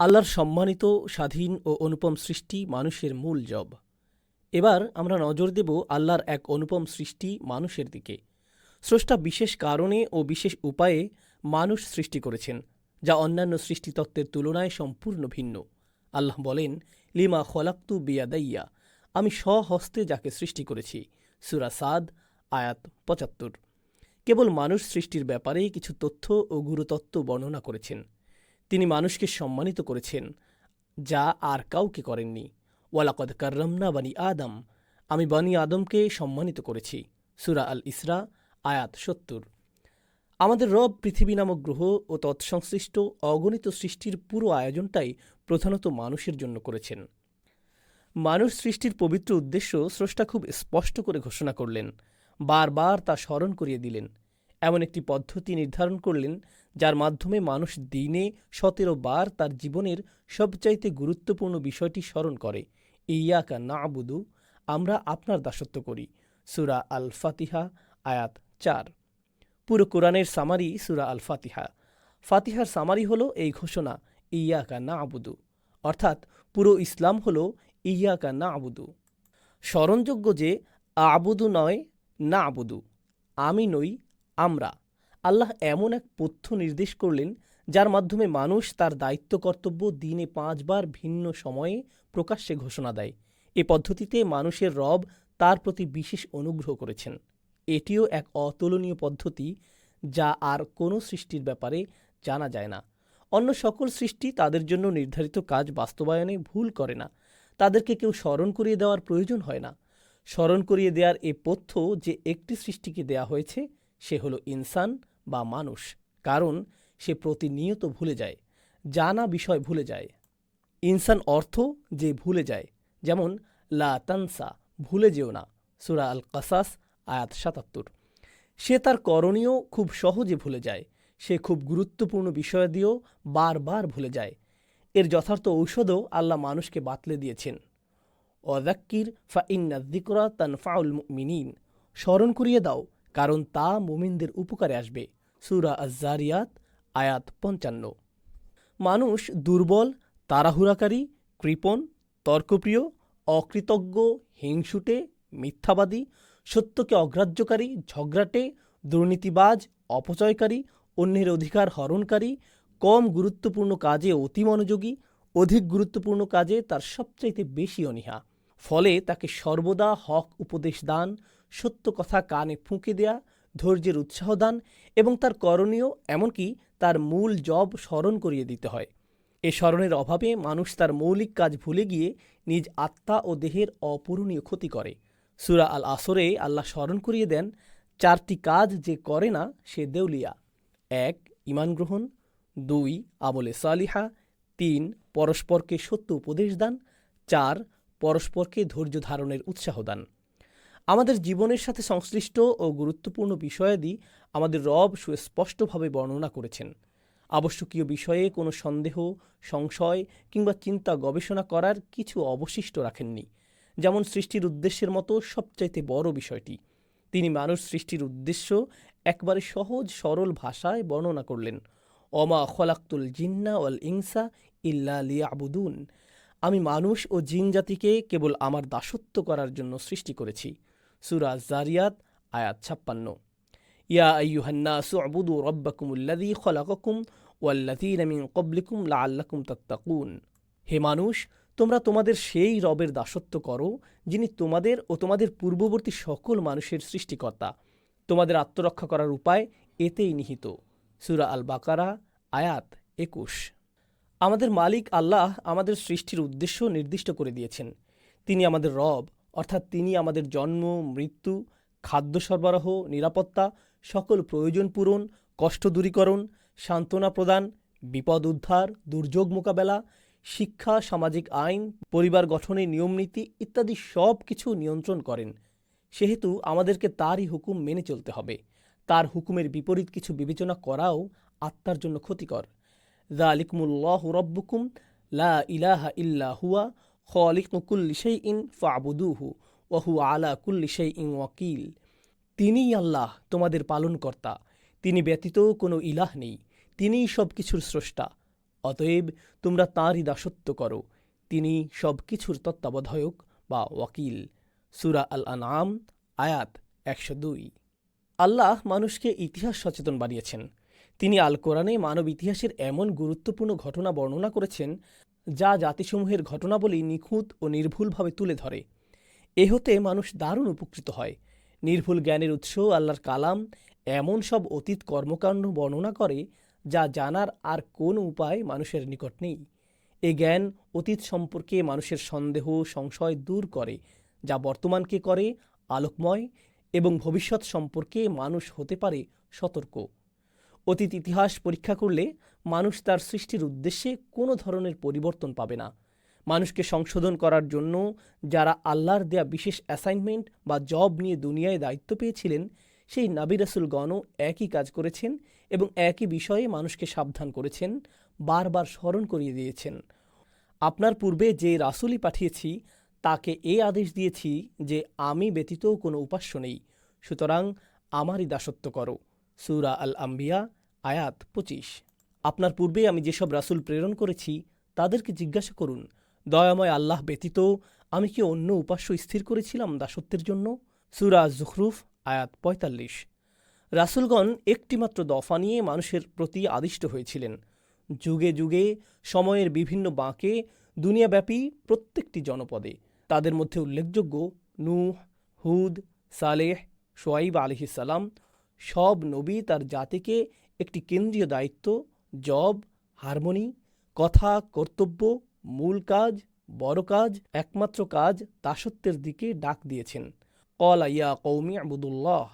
আল্লাহর সম্মানিত, স্বাধীন ও অনুপম সৃষ্টি মানুষের মূল জব। এবার আমরা নজর দেব আল্লাহর এক অনুপম সৃষ্টি মানুষের দিকে। স্রষ্টা বিশেষ কারণে ও বিশেষ উপায়ে মানুষ সৃষ্টি করেছেন, যা অন্যান্য সৃষ্টিতত্ত্বের তুলনায় সম্পূর্ণ ভিন্ন। আল্লাহ বলেন, লিমা খলাক্তু বিয়াদাইয়া আমি স্বহস্তে যাকে সৃষ্টি করেছি, সুরা সাদ, আয়াত পঁচাত্তর। কেবল মানুষ সৃষ্টির ব্যাপারে কিছু তথ্য ও গুরুতত্ত্ব বর্ণনা করেছেন। তিনি মানুষকে সম্মানিত করেছেন, যা আর কাউকে করেননি। ওয়ালাকদ কার্রামনা বানি আদম, আমি বানি আদমকে সম্মানিত করেছি। সুরা আল ইসরা, আয়াত সত্তর। আমাদের রব পৃথিবী নামক গ্রহ ও তৎসংশ্লিষ্ট অগণিত সৃষ্টির পুরো আয়োজনটাই প্রধানত মানুষের জন্য করেছেন। মানুষ সৃষ্টির পবিত্র উদ্দেশ্য স্রষ্টা খুব স্পষ্ট করে ঘোষণা করলেন, বারবার তা স্মরণ করিয়ে দিলেন। এমন একটি পদ্ধতি নির্ধারণ করলেন, যার মাধ্যমে মানুষ দিনে সতেরো বার তার জীবনের সবচাইতে গুরুত্বপূর্ণ বিষয়টি স্মরণ করে। ইয়াকা না আবুদু আমরা আপনার দাসত্ব করি। সুরা আল ফাতিহা আয়াত চার। পুরো কোরআনের সামারি সুরা আল ফাতিহা ফাতিহার সামারি হলো এই ঘোষণা ইয়াকা না আবুদু অর্থাৎ পুরো ইসলাম হলো ইয়াকা না আবুদু স্মরণযোগ্য যে, আবুদু নয় না আবুদু আমি নই আমরা। আল্লাহ এমন এক পথ্য নির্দেশ করলেন, যার মাধ্যমে মানুষ তার দায়িত্ব কর্তব্য দিনে পাঁচবার ভিন্ন সময়ে প্রকাশ্যে ঘোষণা দেয়। এ পদ্ধতিতে মানুষের রব তার প্রতি বিশেষ অনুগ্রহ করেছেন। এটিও এক অতুলনীয় পদ্ধতি, যা আর কোনো সৃষ্টির ব্যাপারে জানা যায় না। অন্য সকল সৃষ্টি তাদের জন্য নির্ধারিত কাজ বাস্তবায়নে ভুল করে না। তাদেরকে কেউ স্মরণ করিয়ে দেওয়ার প্রয়োজন হয় না। স্মরণ করিয়ে দেওয়ার এ পথ্য যে একটি সৃষ্টিকে দেয়া হয়েছে সে হলো ইনসান বা মানুষ, কারণ সে প্রতিনিয়ত ভুলে যায়, জানা বিষয় ভুলে যায়। ইনসান অর্থ যে ভুলে যায়, যেমন, লা তানসা, ভুলে যেও না, সুরা আল কাসাস আয়াত সাতাত্তর। সে তার করণীয় খুব সহজে ভুলে যায়, সে খুব গুরুত্বপূর্ণ বিষয়াদিও বারবার ভুলে যায়। এর যথার্থ ঔষধও আল্লাহ মানুষকে বাতলে দিয়েছেন। অদাক্কির ফা ইন্নাদ্দিকরা তানফাউল মিনিন স্মরণ করিয়ে দাও কারণ তা মুমিনদের উপকারে আসবে। সুরা আজারিয়াত আয়াত পঞ্চান্ন। মানুষ দুর্বল, তাড়াহুড়াকারী, কৃপণ, তর্কপ্রিয়, অকৃতজ্ঞ, হিংসুটে, মিথ্যাবাদী, সত্যকে অগ্রাহ্যকারী, ঝগড়াটে, দুর্নীতিবাজ, অপচয়কারী, অন্যের অধিকার হরণকারী, কম গুরুত্বপূর্ণ কাজে অতি মনোযোগী, অধিক গুরুত্বপূর্ণ কাজে তার সবচাইতে বেশি অনীহা। ফলে তাকে সর্বদা হক উপদেশ দান সত্য কথা কানে ফুঁকে দেয়া, ধৈর্যের উৎসাহ দান এবং তার করণীয় এমনকি তার মূল জব স্মরণ করিয়ে দিতে হয়। এ স্মরণের অভাবে মানুষ তার মৌলিক কাজ ভুলে গিয়ে নিজ আত্মা ও দেহের অপূরণীয় ক্ষতি করে। সুরা আল আসরে আল্লাহ স্মরণ করিয়ে দেন, চারটি কাজ যে করে না, সে দেউলিয়া। এক ইমান গ্রহণ। দুই, আমলে সালিহা। তিন, পরস্পরকে সত্য উপদেশ দান। চার, পরস্পরকে ধৈর্য ধারণের উৎসাহ দান। আমাদের জীবনের সাথে সংশ্লিষ্ট ও গুরুত্বপূর্ণ বিষয়াদি আমাদের রব সুস্পষ্টভাবে বর্ণনা করেছেন। আবশ্যকীয় বিষয়ে কোনো সন্দেহ, সংশয় কিংবা চিন্তা গবেষণা করার কিছু অবশিষ্ট রাখেননি। যেমন সৃষ্টির উদ্দেশ্যের মতো সবচাইতে বড় বিষয়টি। তিনি মানুষ সৃষ্টির উদ্দেশ্য একবারে সহজ, সরল ভাষায় বর্ণনা করলেন। অমা খলাক্তুল জিন্না ওয়াল ইংসা ইল্লা লিয়াবুদুন। আমি মানুষ ও জিন জাতিকে কেবল আমার দাসত্ব করার জন্য সৃষ্টি করেছি। সুরা জারিয়াত আয়াত ছাপ্পান্ন ইয়া আইয়ুহান্নাসু আবুদু রব্বাকুমুল্লাযী খলাকাকুম ওয়াল্লাযীনা মিন ক্বাবলিকুম লাআল্লাকুম তাত্তাকুন হে মানুষ, তোমরা তোমাদের সেই রবের দাসত্ব করো, যিনি তোমাদের ও তোমাদের পূর্ববর্তী সকল মানুষের সৃষ্টিকর্তা। তোমাদের আত্মরক্ষা করার উপায় এতেই নিহিত। সুরা আল বাকারা আয়াত একুশ। আমাদের মালিক আল্লাহ আমাদের সৃষ্টির উদ্দেশ্য নির্দিষ্ট করে দিয়েছেন। তিনি আমাদের রব অর্থাৎ তিনি আমাদের জন্ম, মৃত্যু, খাদ্য সরবরাহ, নিরাপত্তা, সকল প্রয়োজন পূরণ, কষ্ট দূরীকরণ, সান্ত্বনা প্রদান, বিপদ উদ্ধার, দুর্যোগ মোকাবেলা, শিক্ষা, সামাজিক আইন, পরিবার গঠনের নিয়মনীতি ইত্যাদি সব কিছু নিয়ন্ত্রণ করেন। সেহেতু আমাদেরকে তারই হুকুম মেনে চলতে হবে। তার হুকুমের বিপরীত কিছু বিবেচনা করাও আত্মার জন্য ক্ষতিকর। যালিকুমুল্লাহু রব্বুকুম, লা ইলাহা ইল্লা হুয়া খালিকু কুল্লি শাইইন ফাবুদুহু ওয়া হুয়া আলা কুল্লি শাইইন ওয়াকিল। তিনিই আল্লাহ, তোমাদের পালনকর্তা। তিনি ব্যতীত কোনো ইলাহ নেই। তিনিই সব কিছুর স্রষ্টা। অতএব তোমরা তাঁরই দাসত্ব করো। তিনি সব কিছুর তত্ত্বাবধায়ক বা ওয়াকিল। সুরা আল আনাম আয়াত একশো দুই। আল্লাহ মানুষকে ইতিহাস সচেতন বানিয়েছেন। তিনি আল কোরআনে মানব ইতিহাসের এমন গুরুত্বপূর্ণ ঘটনা বর্ণনা করেছেন যা জাতিসমূহের ঘটনাবলী নিখুঁত ও নির্ভুলভাবে তুলে ধরে। এ হতে মানুষ দারুণ উপকৃত হয়। নির্ভুল জ্ঞানের উৎস আল্লাহর কালাম এমন সব অতীত কর্মকাণ্ড বর্ণনা করে যা জানার আর কোনো উপায় মানুষের নিকট নেই। এ জ্ঞান অতীত সম্পর্কে মানুষের সন্দেহ, সংশয় দূর করে, যা বর্তমানকে করে আলোকময় এবং ভবিষ্যৎ সম্পর্কে মানুষ হতে পারে সতর্ক। অতীত ইতিহাস পরীক্ষা করলে মানুষ তার সৃষ্টির উদ্দেশ্যে কোনো ধরনের পরিবর্তন পাবে না। মানুষকে সংশোধন করার জন্য যারা আল্লাহর দেয়া বিশেষ অ্যাসাইনমেন্ট বা জব নিয়ে দুনিয়ায় দায়িত্ব পেয়েছিলেন, সেই নাবি রাসুলগণও একই কাজ করেছেন এবং একই বিষয়ে মানুষকে সাবধান করেছেন, বারবার স্মরণ করিয়ে দিয়েছেন। আপনার পূর্বে যে রাসুলই পাঠিয়েছি, তাকে এ আদেশ দিয়েছি যে আমি ব্যতীত কোনো উপাস্য নেই। সুতরাং আমারই দাসত্ব করো। সুরা আল আম্বিয়া আয়াত পঁচিশ। আপনার পূর্বে আমি যেসব রাসূল প্রেরণ করেছি, তাদেরকে জিজ্ঞাসা করুন, দয়াময় আল্লাহ ব্যতীত আমি কি অন্য উপাস্য স্থির করেছিলাম দাসত্বের জন্য? সুরা জুখরুফ, আয়াত পঁয়তাল্লিশ। রাসূলগণ একটিমাত্র দফা নিয়ে মানুষের প্রতি আদিষ্ট হয়েছিলেন। যুগে যুগে, সময়ের বিভিন্ন বাঁকে, দুনিয়াব্যাপী প্রত্যেকটি জনপদে। তাদের মধ্যে উল্লেখযোগ্য নূহ, হুদ, সালেহ সোয়াইব আলহিসাল্লাম সব নবী তার জাতিকে একটি কেন্দ্রীয় দায়িত্ব, জব, হারমোনি, কথা, কর্তব্য, মূল কাজ, বড় কাজ, একমাত্র কাজ দাসত্বের দিকে ডাক দিয়েছেন। কল ইয়া কৌমি আবুদুল্লাহ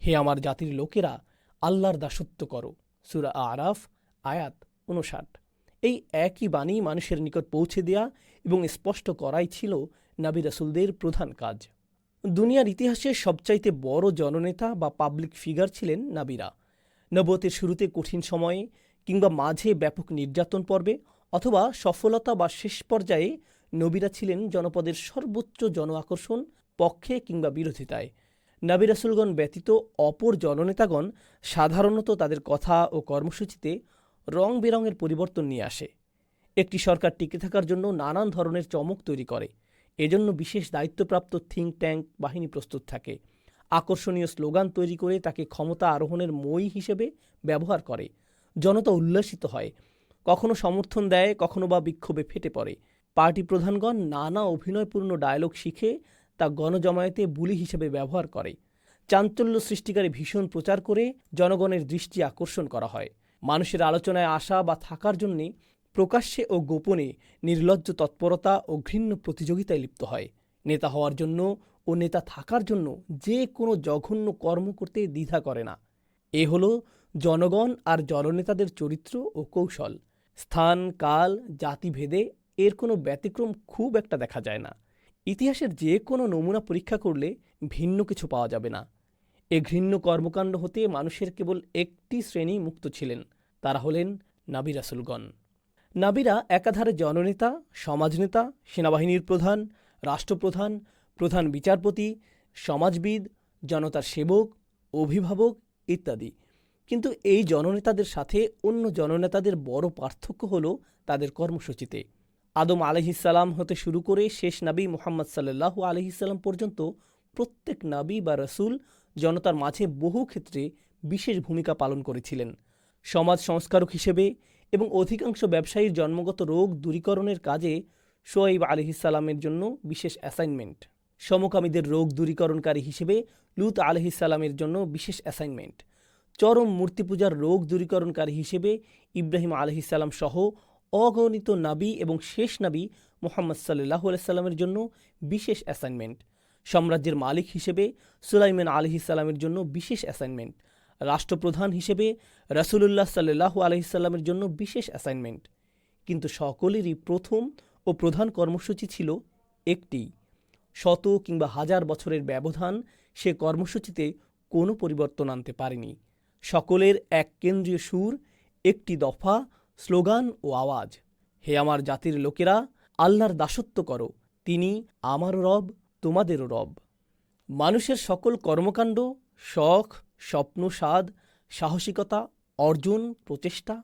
হে আমার জাতির লোকেরা, আল্লাহর দাসত্ব করো। সুরা আরাফ, আয়াত উনষাট এই একই বাণী মানুষের নিকট পৌঁছে দেয়া এবং স্পষ্ট করাই ছিল নাবি রাসুলদের প্রধান কাজ। দুনিয়ার ইতিহাসে সবচাইতে বড় জননেতা বা পাবলিক ফিগার ছিলেন নাবিরা। নবতের শুরুতে কঠিন সময়ে কিংবা মাঝে ব্যাপক নির্যাতন পর্বে অথবা সফলতা বা শেষ পর্যায়ে নবীরা ছিলেন জনপদের সর্বোচ্চ জন আকর্ষণ পক্ষে কিংবা বিরোধিতায়। নাবি রাসুলগণ ব্যতীত অপর জননেতাগণ সাধারণত তাদের কথা ও কর্মসূচিতে রং বেরঙের পরিবর্তন নিয়ে আসে। একটি সরকার টিকে থাকার জন্য নানান ধরনের চমক তৈরি করে। এজন্য বিশেষ দায়িত্বপ্রাপ্ত থিঙ্ক ট্যাঙ্ক বাহিনী প্রস্তুত থাকে। আকর্ষণীয় স্লোগান তৈরি করে তাকে ক্ষমতা আরোহণের মই হিসেবে ব্যবহার করে। জনতা উল্লাসিত হয়। কখনো সমর্থন দেয়, কখনো বা বিক্ষোভে ফেটে পড়ে। পার্টি প্রধানগণ নানা অভিনয়পূর্ণ ডায়লগ শিখে তা গণজমায়েতে বুলি হিসেবে ব্যবহার করে। চাঞ্চল্য সৃষ্টিকারী ভীষণ প্রচার করে জনগণের দৃষ্টি আকর্ষণ করা হয়। মানুষের আলোচনায় আসা বা থাকার জন্যে প্রকাশ্যে ও গোপনে নির্লজ্জ তৎপরতা ও ঘৃণ্য প্রতিযোগিতায় লিপ্ত হয়। নেতা হওয়ার জন্য ও নেতা থাকার জন্য যে কোনো জঘন্য কর্ম করতে দ্বিধা করে না। এ হলো জনগণ আর জননেতাদের চরিত্র ও কৌশল। স্থান, কাল, জাতিভেদে এর কোনো ব্যতিক্রম খুব একটা দেখা যায় না। ইতিহাসের যে কোনো নমুনা পরীক্ষা করলে ভিন্ন কিছু পাওয়া যাবে না। এ ঘৃণ্য কর্মকাণ্ড হতে মানুষের কেবল একটি শ্রেণি মুক্ত ছিলেন। তারা হলেন নাবি রাসুলগণ নাবিরা একাধারে জননেতা, সমাজনেতা, সেনাবাহিনীর প্রধান, রাষ্ট্রপ্রধান, প্রধান বিচারপতি, সমাজবিদ, জনতার সেবক, অভিভাবক ইত্যাদি। কিন্তু এই জননেতাদের সাথে অন্য জননেতাদের বড় পার্থক্য হল তাদের কর্মসূচিতে। আদম আলহিসাল্লাম হতে শুরু করে শেষ নাবী মোহাম্মদ সাল্লাহ আলহিসাল্লাম পর্যন্ত প্রত্যেক নাবী বা রসুল জনতার মাঝে বহু ক্ষেত্রে বিশেষ ভূমিকা পালন করেছিলেন। সমাজ সংস্কারক হিসেবে এবং অধিকাংশ ব্যবসায়ীর জন্মগত রোগ দূরীকরণের কাজে শোয়েব আলহিসাল্লামের জন্য বিশেষ অ্যাসাইনমেন্ট। সমকামীদের রোগ দূরীকরণকারী হিসেবে লুত আলহিসাল্লামের জন্য বিশেষ অ্যাসাইনমেন্ট। চরম মূর্তি পূজার রোগ দূরীকরণকারী হিসেবে ইব্রাহিম আলহিসাল্লাম সহ অগণিত নাবী এবং শেষ নাবী মোহাম্মদ সাল্লাহ সাল্লামের জন্য বিশেষ অ্যাসাইনমেন্ট। সাম্রাজ্যের মালিক হিসেবে সুলাইমান আলহিসাল্লামের জন্য বিশেষ অ্যাসাইনমেন্ট। রাষ্ট্রপ্রধান হিসেবে রাসুলুল্লাহ সাল্লাহ আলহিসাল্লামের জন্য বিশেষ অ্যাসাইনমেন্ট কিন্তু সকলেরই প্রথম ও প্রধান কর্মসূচি ছিল একটি। শত কিংবা হাজার বছরের ব্যবধান সে কর্মসূচিতে কোনো পরিবর্তন আনতে পারেনি। সকলের এক কেন্দ্রীয় সুর, একটি দফা, স্লোগান ও আওয়াজ। হে আমার জাতির লোকেরা, আল্লাহর দাসত্ব করো। তিনি আমারও রব, তোমাদেরও রব। মানুষের সকল কর্মকাণ্ড, শখ স্বপ্ন স্বাদ সাহসিকতা, অর্জন, প্রচেষ্টা,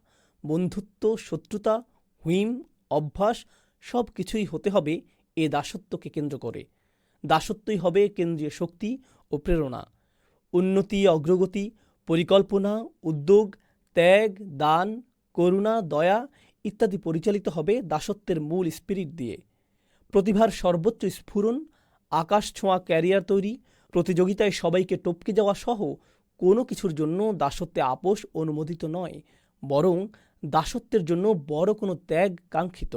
বন্ধুত্ব, শত্রুতা, হুইম, অভ্যাস সব কিছুই হতে হবে এ দাসত্বকে কেন্দ্র করে। দাসত্বই হবে কেন্দ্রীয় শক্তি ও প্রেরণা। উন্নতি, অগ্রগতি, পরিকল্পনা, উদ্যোগ, ত্যাগ, দান, করুণা, দয়া ইত্যাদি পরিচালিত হবে দাসত্বের মূল স্পিরিট দিয়ে। প্রতিভার সর্বোচ্চ স্ফুরণ, আকাশ ছোঁয়া ক্যারিয়ার তৈরি, প্রতিযোগিতায় সবাইকে টপকে যাওয়া সহ কোনো কিছুর জন্য দাসত্বে আপোষ অনুমোদিত নয়, বরং দাসত্বের জন্য বড় কোনো ত্যাগ কাঙ্ক্ষিত।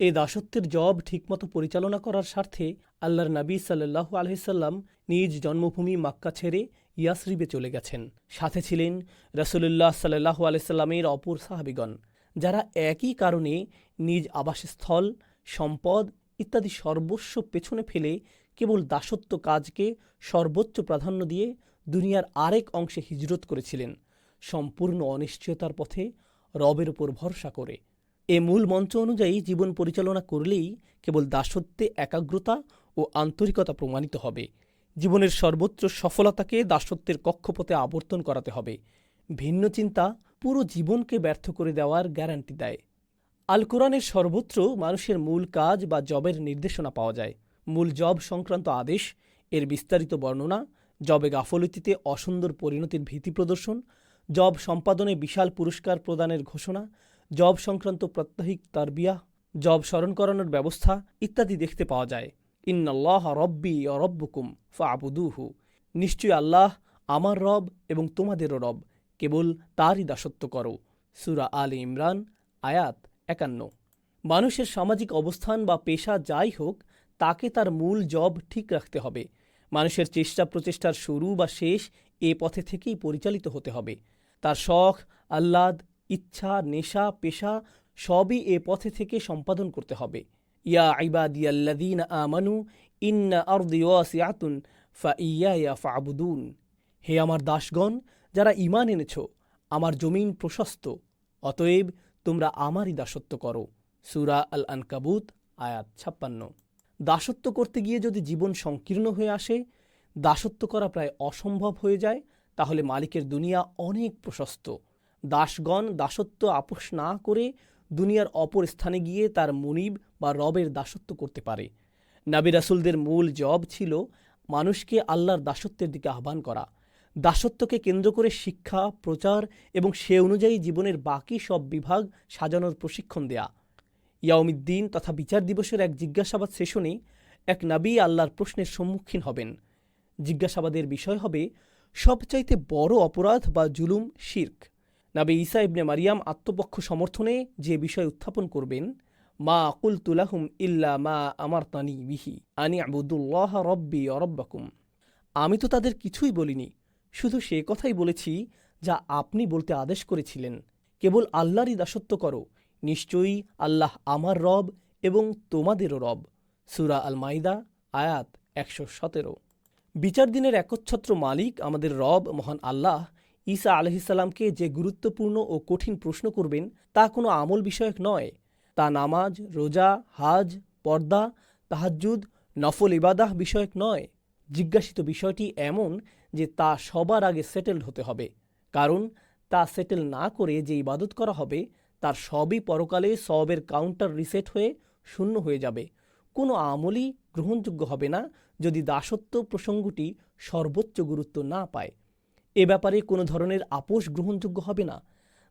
এই দাসত্বের জব ঠিকমতো পরিচালনা করার স্বার্থে আল্লাহর নবী সাল্লাল্লাহু আলহিসাল্লাম নিজ জন্মভূমি মাক্কা ছেড়ে ইয়াসরিবে চলে গেছেন। সাথে ছিলেন রসুল্লাহ সাল্লাহু আলাইসাল্লামের অপর সাহাবিগণ, যারা একই কারণে নিজ আবাসস্থল, সম্পদ ইত্যাদি সর্বস্ব পেছনে ফেলে কেবল দাসত্ব কাজকে সর্বোচ্চ প্রাধান্য দিয়ে দুনিয়ার আরেক অংশে হিজরত করেছিলেন। সম্পূর্ণ অনিশ্চয়তার পথে রবের উপর ভরসা করে। এ মূল মঞ্চ অনুযায়ী জীবন পরিচালনা করলেই কেবল দাসত্বে একাগ্রতা ও আন্তরিকতা প্রমাণিত হবে। জীবনের সর্বোচ্চ সফলতাকে দাসত্বের কক্ষপথে আবর্তন করাতে হবে। ভিন্ন চিন্তা পুরো জীবনকে ব্যর্থ করে দেওয়ার গ্যারান্টি দেয়। আল কোরআনের সর্বত্র মানুষের মূল কাজ বা জবের নির্দেশনা পাওয়া যায়। মূল জব সংক্রান্ত আদেশ, এর বিস্তারিত বর্ণনা জবে গাফলতিতে অসুন্দর পরিণতির ভীতি প্রদর্শন, জব সম্পাদনে বিশাল পুরস্কার প্রদানের ঘোষণা, জব সংক্রান্ত প্রত্যাহিক তারবিয়া, জব স্মরণ করানোর ব্যবস্থা ইত্যাদি দেখতে পাওয়া যায়। ইন্নাল্লাহ রব্বি অরব্বকুম ফাবুদুহু নিশ্চয়ই আল্লাহ আমার রব এবং তোমাদেরও রব, কেবল তারই দাসত্ব করো। সুরা আল ইমরান, আয়াত একান্ন। মানুষের সামাজিক অবস্থান বা পেশা যাই হোক, তাকে তার মূল জব ঠিক রাখতে হবে। মানুষের চেষ্টা প্রচেষ্টার শুরু বা শেষ এ পথে থেকেই পরিচালিত হতে হবে। তার শখ, আহ্লাদ, ইচ্ছা, নেশা, পেশা সবই এ পথে থেকে সম্পাদন করতে হবে। ইয়া আইবাদিয়াল্লাদিন আমানু ইন্না ওয়াসিআতুন ফা ইয়া ইয়া ফাবুদুন। হে আমার দাসগণ, যারা ঈমান এনেছ, আমার জমিন প্রশস্ত, অতএব তোমরা আমারই দাসত্ব করো। সুরা আল আনকাবুত আয়াত ছাপ্পান্ন। দাসত্ব করতে গিয়ে যদি জীবন সংকীর্ণ হয়ে আসে, দাসত্ব করা প্রায় অসম্ভব হয়ে যায়, তাহলে মালিকের দুনিয়া অনেক প্রশস্ত। দাসগণ দাসত্ব আপোষ না করে দুনিয়ার অপর স্থানে গিয়ে তার মুনিব বা রবের দাসত্ব করতে পারে। নাবি রাসুলদের মূল জব ছিল মানুষকে আল্লাহর দাসত্বের দিকে আহ্বান করা। দাসত্বকে কেন্দ্র করে শিক্ষা, প্রচার এবং সে অনুযায়ী জীবনের বাকি সব বিভাগ সাজানোর প্রশিক্ষণ দেয়া। ইয়াউমিদ্দিন তথা বিচার দিবসের এক জিজ্ঞাসাবাদ সেশনে এক নাবী আল্লাহর প্রশ্নের সম্মুখীন হবেন। জিজ্ঞাসাবাদের বিষয় হবে, সবচাইতে বড় অপরাধ বা জুলুম শির্ক। নাবি ঈসা ইবনে মারিয়াম আত্মপক্ষ সমর্থনে যে বিষয় উত্থাপন করবেন, মা আকুল তুলাহুম ইল্লা মা আমার তানি বিহি, আনি আবুদুল্লাহ রব্বি অরব্বাকুম আমি তো তাদের কিছুই বলিনি, শুধু সে কথাই বলেছি যা আপনি বলতে আদেশ করেছিলেন। কেবল আল্লাহরই দাসত্ব করো নিশ্চয়ই আল্লাহ আমার রব এবং তোমাদেরও রব। সুরা আল মাইদা আয়াত একশো সতেরো। বিচার দিনের একচ্ছত্র মালিক আমাদের রব, মহান আল্লাহ, ঈসা আলহিসাল্লামকে যে গুরুত্বপূর্ণ ও কঠিন প্রশ্ন করবেন, তা কোনো আমল বিষয়ক নয়। তা নামাজ, রোজা, হাজ, পর্দা, তাহাজ্জুদ, নফল ইবাদাহ বিষয়ক নয়। জিজ্ঞাসিত বিষয়টি এমন যে তা সবার আগে সেটেলড হতে হবে। কারণ তা সেটেল না করে যে ইবাদত করা হবে তার সবই পরকালে সবের কাউন্টার রিসেট হয়ে শূন্য হয়ে যাবে। কোনো আমলই গ্রহণযোগ্য হবে না যদি দাসত্ব প্রসঙ্গটি সর্বোচ্চ গুরুত্ব না পায়। এ ব্যাপারে কোনো ধরনের আপোষ গ্রহণযোগ্য হবে না।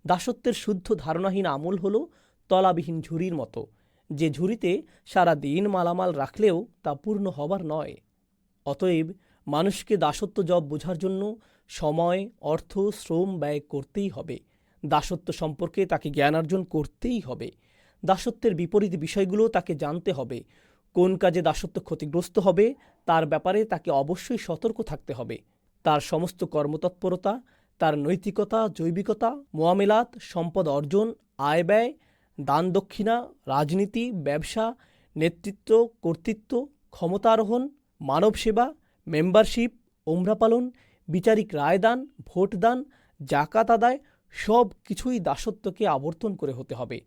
দাসত্বের শুদ্ধ ধারণাহীন আমল হল তলাবিহীন ঝুড়ির মতো। যে ঝুড়িতে সারা দিন মালামাল রাখলেও তা পূর্ণ হবার নয়। অতএব মানুষকে দাসত্ব জব বোঝার জন্য সময়, অর্থ, শ্রম ব্যয় করতেই হবে। দাসত্ব সম্পর্কে তাকে জ্ঞানার্জন করতেই হবে। দাসত্বের বিপরীত বিষয়গুলো তাকে জানতে হবে। কোন কাজে দাসত্ব ক্ষতিগ্রস্ত হবে, তার ব্যাপারে তাকে অবশ্যই সতর্ক থাকতে হবে। তার সমস্ত কর্মতৎপরতা, তার নৈতিকতা, জৈবিকতা, মোয়ামেলাত, সম্পদ অর্জন, আয় ব্যয়, দান দক্ষিণা, রাজনীতি, ব্যবসা, নেতৃত্ব, কর্তৃত্ব ক্ষমতারোহণ মানব সেবা, মেম্বারশিপ ওমরা পালন, বিচারিক রায়দান, ভোটদান, জাকাত আদায় সব কিছুই দাসত্বকে আবর্তন করে হতে হবে।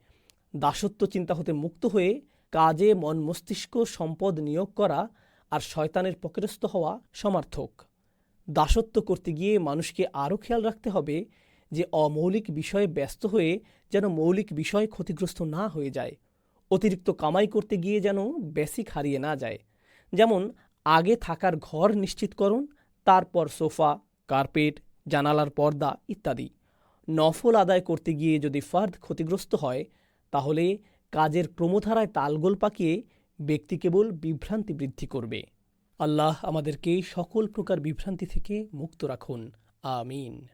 দাসত্ব চিন্তা হতে মুক্ত হয়ে কাজে মন মস্তিষ্ক সম্পদ নিয়োগ করা আর শয়তানের পকেরস্থ হওয়া সমার্থক। দাসত্ব করতে গিয়ে মানুষকে আরও খেয়াল রাখতে হবে যে অমৌলিক বিষয়ে ব্যস্ত হয়ে যেন মৌলিক বিষয় ক্ষতিগ্রস্ত না হয়ে যায়। অতিরিক্ত কামাই করতে গিয়ে যেন বেসিক হারিয়ে না যায়। যেমন, আগে থাকার ঘর নিশ্চিত করুন, তারপর সোফা, কার্পেট, জানালার পর্দা ইত্যাদি। নফল আদায় করতে গিয়ে যদি ফার্দ ক্ষতিগ্রস্ত হয়, তাহলে কাজের ক্রমধারায় তালগোল পাকিয়ে ব্যক্তি কেবল বিভ্রান্তি বৃদ্ধি করবে। আল্লাহ আমাদেরকে সকল প্রকার বিভ্রান্তি থেকে মুক্ত রাখুন। আমিন।